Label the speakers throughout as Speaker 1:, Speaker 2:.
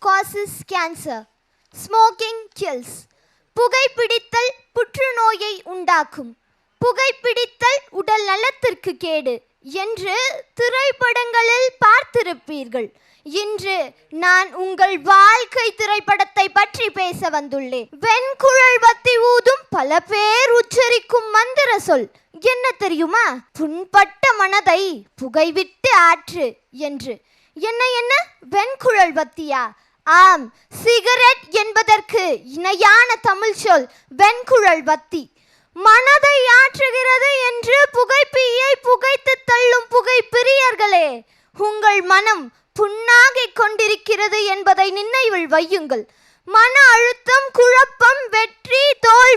Speaker 1: causes cancer. Smoking kills. புகைப்பிடித்தல் புற்றுநோயை உண்டாக்கும். புகைப்பிடித்தல் உடல் நலத்திற்கு கேடு என்று திரைப்படங்களில் பார்த்திருப்பீர்கள். இன்று நான் உங்கள் வாழ்க்கை திரைப்படத்தை பற்றி பேச வந்துள்ளேன். வெண்குழல் பத்தி ஊதும் பல பேர் உச்சரிக்கும் மந்திர சொல். என்ன தெரியுமா? புண்பட்ட மனதை புகைவிட்டு ஆற்று என்று. என்ன என்ன? வெண்குழல் வத்தியா? ஆம் சிகரெட் என்பதற்கு இணையான தமிழ் சொல் வெண்குழல் வத்தி. மனதை ஆற்றுகிறது என்று புகைப்பியை புகைத்து தள்ளும் புகை பிரியர்களே உங்கள் மனம் புண்ணாகிக் கொண்டிருக்கிறது என்பதை நினைவில் வையுங்கள். மன அழுத்தம் குழப்பம் வெற்றி தோல்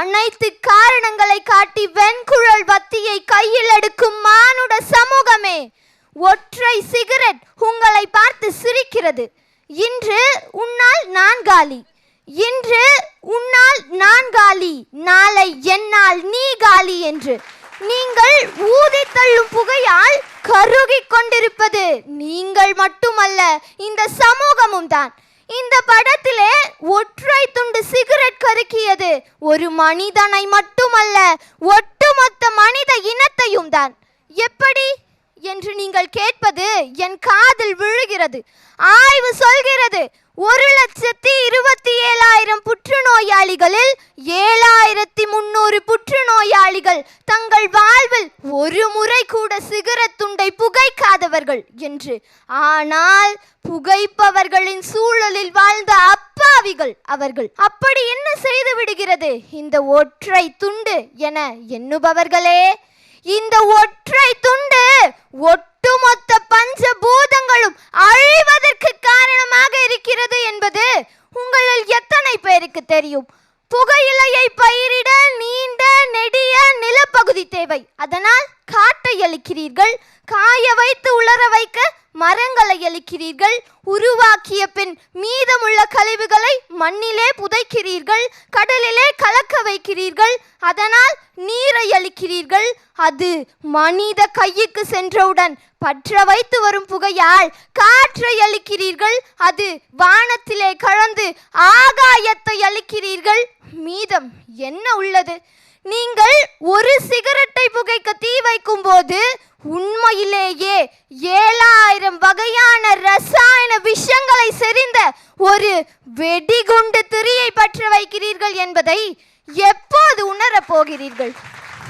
Speaker 1: அனைத்து காரணங்களை காட்டி வெண்குழல் வத்தியை கையில் எடுக்கும் மானுட சமூகமே ஒற்றை சிகரெட் உங்களை பார்த்து சிரிக்கிறது. இன்று உன்னால் நான் காலி. இன்று உன்னால் நான் காலி. நாளை என்னால் நீ காலி என்று. நீங்கள் ஊதி தள்ளும் புகையால் கருகிக் கொண்டிருப்பது நீங்கள் மட்டுமல்ல இந்த சமூகமும் தான். இந்த படத்திலே ஒற்றை துண்டு சிகரெட் ஒரு மனிதனை மட்டுமல்ல ஒட்டுமொத்த மனித இனத்தையும் தான். எப்படி? என்று நீங்கள் கேட்பது என் காதில் விழுகிறது. ஆய்வு சொல்கிறது ஒரு லட்சத்தி இருபத்தி ஏழாயிரம் புற்றுநோயாளிகளில் ஏழாயிரத்தி முன்னூறு புற்றுநோயாளிகள் தங்கள் வாழ்வில் ஒரு முறை கூட சிகரெட் துண்டை புகைக்காதவர்கள் என்று. ஆனால் புகைப்பவர்களின் சூழலில் வாழ்ந்த அப் அப்பாவிகள் அவர்கள். அப்படி என்ன செய்து விடுகிறது? இந்த ஒற்றை துண்டு என எண்ணுபவர்களே இந்த ஒற்றை துண்டு ஒட்டுமொத்த பஞ்சபூதங்களும் அழிவதற்கு காரணமாக இருக்கிறது என்பது உங்களில் எத்தனை பேருக்கு தெரியும்? புகையிலையை பயிரிட நீண்ட நெடிய நிலப்பகுதி தேவை. அதனால் காட்டை அளிக்கிறீர்கள் காய வைத்து உலர வைக்க மரங்களை அழிக்கிறீர்கள் உருவாக்கிய பின் மீதமுள்ள கழிவுகளை மண்ணிலே புதைக்கிறீர்கள் கடலிலே கலக்க வைக்கிறீர்கள் அதனால் நீரை அழிக்கிறீர்கள் அது மனித கையுக்கு சென்றவுடன் பற்ற வைத்து வரும் புகையால் காற்றை அழிக்கிறீர்கள் அது வானத்திலே கலந்து ஆகாயத்தை அழிக்கிறீர்கள் மீதம் என்ன உள்ளது? நீங்கள் ஒரு சிகரெட்டை புகைக்க தீ வைக்கும் போது உண்மையிலேயே ஏழாயிரம் வகையான ரசாயன விஷங்களை செறிந்த ஒரு வெடிகுண்டு திரியை பற்ற வைக்கிறீர்கள் என்பதை எப்போது உணரப் போகிறீர்கள்?